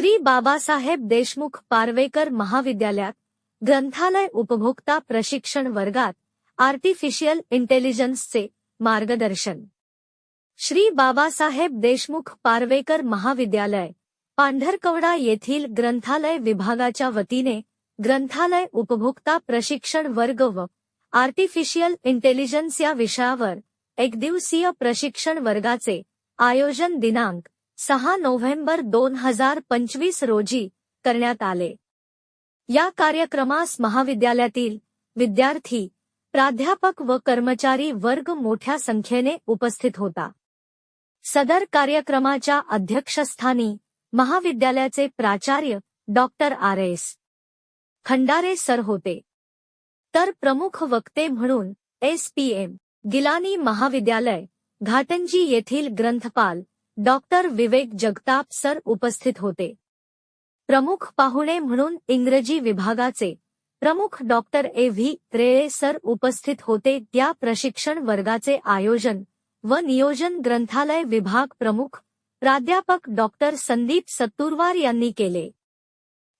श्री बाबासाहेब देशमुख पारवेकर महाविद्यालयात ग्रंथालय उपभोक्ता प्रशिक्षण वर्गात आर्टिफिशियल इंटेलिजन्सचे मार्गदर्शन. श्री बाबासाहेब देशमुख पारवेकर महाविद्यालय पांढरकवडा येथील ग्रंथालय विभागाच्या वतीने ग्रंथालय उपभोक्ता प्रशिक्षण वर्ग व आर्टिफिशियल इंटेलिजन्स या विषयावर एकदिवसीय प्रशिक्षण वर्गाचे आयोजन दिनांक सहा नोव्हेंबर दोन हजार पंचवीस रोजी करण्यात आले. या कार्यक्रमास महाविद्यालयातील विद्यार्थी प्राध्यापक व कर्मचारी वर्ग मोठ्या संख्येने उपस्थित होता. सदर कार्यक्रमाच्या अध्यक्षस्थानी महाविद्यालयाचे प्राचार्य doctor R S. Khandare sir होते. तर प्रमुख वक्ते म्हणून एस पी एम गिलानी महाविद्यालय घाटंजी येथील ग्रंथपाल डॉक्टर विवेक जगताप सर उपस्थित होते. प्रमुख पाहुणे म्हणून इंग्रजी विभागाचे प्रमुख doctor A. V. Rele sir उपस्थित होते. त्या प्रशिक्षण वर्गाचे आयोजन व नियोजन ग्रंथालय विभाग प्रमुख प्राध्यापक डॉक्टर संदीप सत्तुरवार यांनी केले.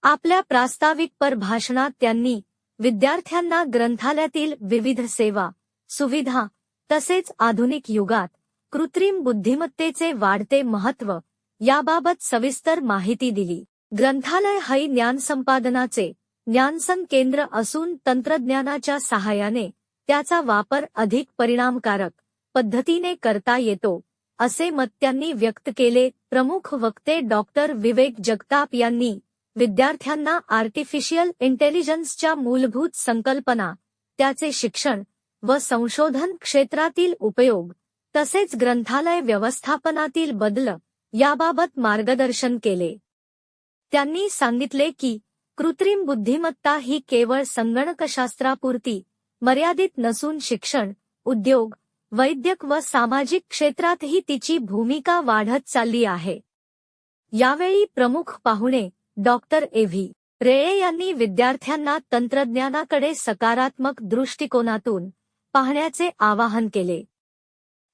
आपल्या प्रास्ताविक पर भाषणात त्यांनी विद्यार्थ्यांना ग्रंथालयातील विविध सेवा सुविधा तसेच आधुनिक युगात कृत्रिम बुद्धिमत्तेचे वाढते महत्त्व याबाबत सविस्तर माहिती दिली. ग्रंथालय हई ज्ञान संपादनाचे ज्ञानसन केंद्र असून तंत्रज्ञानाच्या सहाय्याने त्याचा वापर अधिक परिणामकारक पद्धतीने करता येतो असे मत त्यांनी व्यक्त केले. प्रमुख वक्ते डॉक्टर विवेक जगताप यांनी विद्यार्थ्यांना आर्टिफिशियल इंटेलिजन्सच्या मूलभूत संकल्पना त्याचे शिक्षण व संशोधन क्षेत्रातील उपयोग तसेच ग्रंथालय व्यवस्थापनातील बदल याबाबत मार्गदर्शन केले. त्यांनी सांगितले की कृत्रिम बुद्धिमत्ता ही केवळ संगणकशास्त्रापुरती मर्यादित नसून शिक्षण उद्योग वैद्यक व सामाजिक क्षेत्रातही तिची भूमिका वाढत चालली आहे. यावेळी प्रमुख पाहुणे डॉक्टर ए. व्ही. रेळे यांनी विद्यार्थ्यांना तंत्रज्ञानाकडे सकारात्मक दृष्टिकोनातून पाहण्याचे आवाहन केले.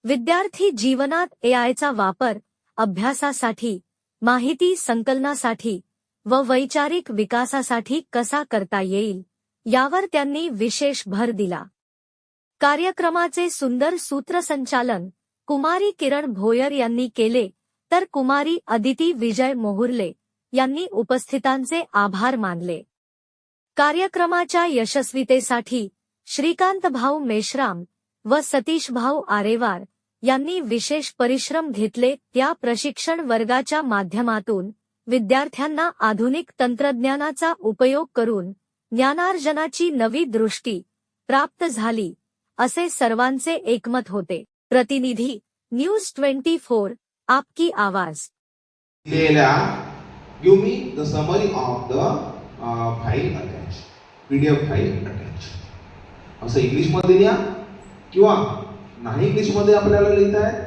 विद्यार्थी जीवनात एआयचा वापर अभ्यासासाठी माहिती संकलनासाठी व वैचारिक विकासासाठी कसा करता येईल यावर त्यांनी विशेष भर दिला. कार्यक्रमाचे सुंदर सूत्रसंचालन कुमारी किरण भोयर यांनी केले तर कुमारी अदिती विजय मोहुर्ले यांनी उपस्थितांचे आभार मानले. कार्यक्रमाच्या यशस्वीतेसाठी श्रीकांत भाऊ मेश्राम व सतीश भाऊ आरेवार यांनी विशेष परिश्रम घेतले त्या प्रशिक्षण वर्गाच्या माध्यमातून विद्यार्थ्यांना आधुनिक तंत्रज्ञानाचा उपयोग करून ज्ञानार्जनाची नवी दृष्टी प्राप्त झाली असे सर्वांचे एकमत होते. प्रतिनिधी न्यूज ट्वेंटी फोर आपकी आवाज. give me the summary of the uh, file attached pdf file attached. असं इंग्लिशमध्ये किंवा नाही इंग्लिशमध्ये आपल्याला लिहिता आहे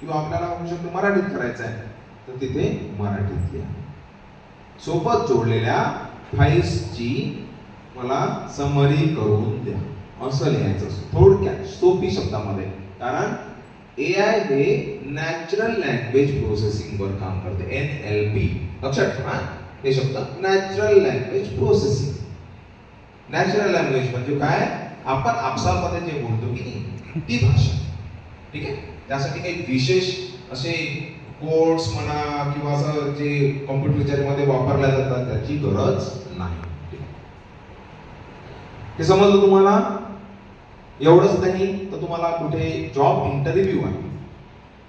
किंवा आपल्याला म्हणू शकतो मराठीत करायचं आहे? तर तिथे मराठीत लिहा. सोबत जोडलेल्या फाईल्सची मला समरी करून द्या. असं लिहायचं थोडक्यात सोपी शब्दामध्ये. कारण ए आय हे नॅचरल लँग्वेज प्रोसेसिंग वर काम करते. एन एल पी लक्षात ठेवा हे. शब्द natural language processing natural language म्हणजे काय? आपण आपसामध्ये जे बोलतो की नाही ती भाषा. ठीक आहे? त्यासाठी काही विशेष असे कोड्स म्हणा किंवा असं जे कॉम्प्युटर वापरल्या जातात त्याची गरज नाही. हे समजलं तुम्हाला? एवढंच नाही तर तुम्हाला कुठे जॉब इंटरव्ह्यू आहे.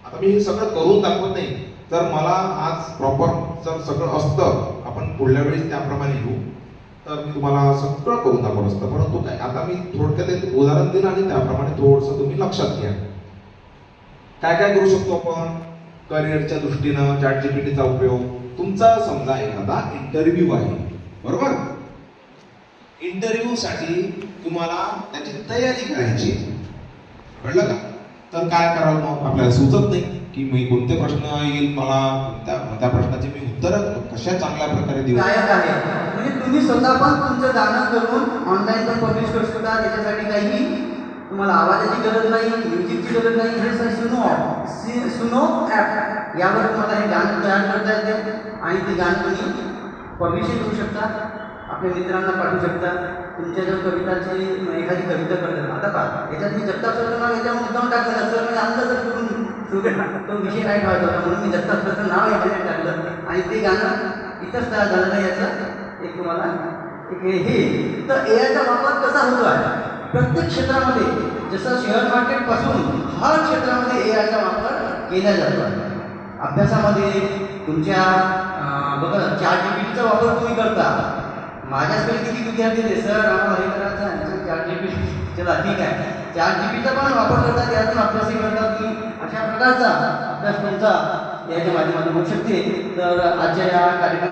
आता मी हे सगळं करून दाखवत नाही. तर मला आज प्रॉपर जर सगळं असतं आपण पुढल्या वेळेस त्याप्रमाणे येऊ. तर मी तुम्हाला सगळं करून दाखवलं असतं. परंतु काय आता मी थोडक्यात एक उदाहरण दिलं आणि त्याप्रमाणे थोडंसं तुम्ही लक्षात घ्या. काय काय करू शकतो आपण? करिअरच्या दृष्टीनं चॅट जीपीटीचा उपयोग. तुमचा समजा एखादा इंटरव्ह्यू आहे. बरोबर? इंटरव्ह्यूसाठी तुम्हाला त्याची तयारी करायची कळलं का? तर काय करावं मग? आपल्याला सुचत नाही. की मी कोणते प्रश्न येईल मला त्या त्या प्रश्नाचे मी उत्तर कशा चांगल्या प्रकारे देऊ? आहे? म्हणजे तुम्ही स्वतः पण तुमचं गाणं करून ऑनलाईन पण पब्लिश करू शकता त्याच्यासाठी काही तुम्हाला आवाजाची गरज नाही म्युझिकची गरज नाही हे सर सुनो सुनो ॲप यावर तुम्हाला हे गाणं तयार करता येते आणि ते गाणं तुम्ही पब्लिशही करू शकता आपल्या मित्रांना पाठवू शकता. तुमच्या जर कविताची एखादी कविता करतात. आता पहा याच्यात मी जगताप सर नाव याच्यावर मुद्दाम टाकलं सर म्हणजे अंदाज करून तो विषय काय ठेवायचा होता म्हणून मी जगताप नाव याच्यात टाकलं. आणि ते गाणं इथंच तयार झालं नाही याचं? एक तुम्हाला एक हे हे. तर एआयचा वापर कसा होतो आहे? प्रत्येक क्षेत्रामध्ये जसं शेअर मार्केटपासून हर क्षेत्रामध्ये एआयचा वापर केला जातो आहे. अभ्यासामध्ये तुमच्या बघा चार जी बी वापर तुम्ही करता. माझ्याकडे किती विद्यार्थी ते सर आम्हाला हे करायचं चार जी बी चला ठीक आहे. चार जी बीचा पण वापर करतात त्यातून अभ्यासही करतात की अशा प्रकारचा अभ्यास तुमचा याच्या माध्यमातून होऊ शकते. तर आजच्या या कार्यक्रम